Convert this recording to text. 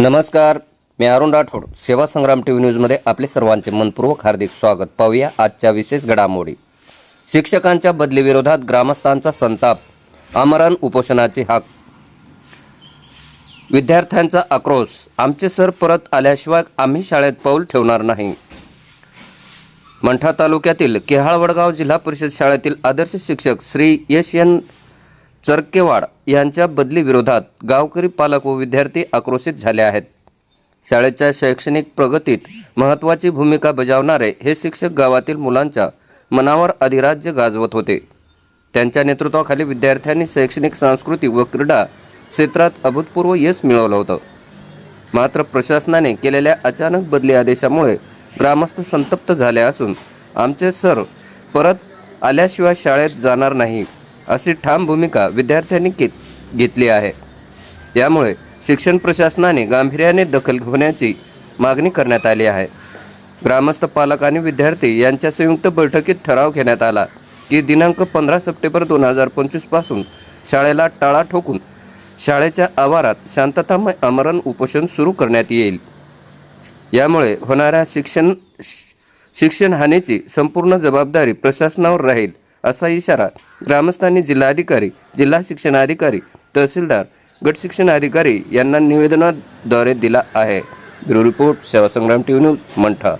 नमस्कार मी अरुण राठोड. सेवा संग्राम T V न्यूजमध्ये आपले सर्वांचे मनपूर्वक हार्दिक स्वागत. पाहूया आजच्या विशेष घडामोडी. शिक्षकांच्या बदलीविरोधात ग्रामस्थांचा संताप आमरण उपोषणाचे हाक. विद्यार्थ्यांचा आक्रोश आमचे सर परत आल्याशिवाय आम्ही शाळेत पाऊल ठेवणार नाही. मंठा तालुक्यातील केहाळ वडगाव जिल्हा परिषद शाळेतील आदर्श शिक्षक श्री यश एन चरकेवाड यांच्या बदलीविरोधात गावकरी पालक व विद्यार्थी आक्रोशित झाले आहेत. शाळेच्या शैक्षणिक प्रगतीत महत्त्वाची भूमिका बजावणारे हे शिक्षक गावातील मुलांच्या मनावर अधिराज्य गाजवत होते. त्यांच्या नेतृत्वाखाली विद्यार्थ्यांनी शैक्षणिक संस्कृती व क्रीडा क्षेत्रात अभूतपूर्व यश मिळवलं होतं. मात्र प्रशासनाने केलेल्या अचानक बदली आदेशामुळे ग्रामस्थ संतप्त झाले असून आमचे सर परत आल्याशिवाय शाळेत जाणार नाही. अशी ठाम भूमिका विद्यार्थ्यांनी घेतली आहे. यामुळे शिक्षण प्रशासनाने गांभीर्याने दखल घेण्याची मागणी करण्यात आली आहे. ग्रामस्थ पालक आणि विद्यार्थी यांच्या संयुक्त बैठकीत ठराव घेण्यात आला की दिनांक पंधरा सप्टेंबर दोन हजार पंचवीसपासून शाळेला टाळा ठोकून शाळेच्या आवारात शांततामय आमरण उपोषण सुरू करण्यात येईल. यामुळे होणाऱ्या शिक्षण शिक्षण हानीची संपूर्ण जबाबदारी प्रशासनावर राहील. असा इशारा ग्रामस्थांनी जिल्हाधिकारी जिल्हा शिक्षणाधिकारी तहसीलदार गट शिक्षणाधिकारी यांना निवेदनाद्वारे दिला आहे. ब्युरो रिपोर्ट सेवा संग्राम टी न्यूज मंठा.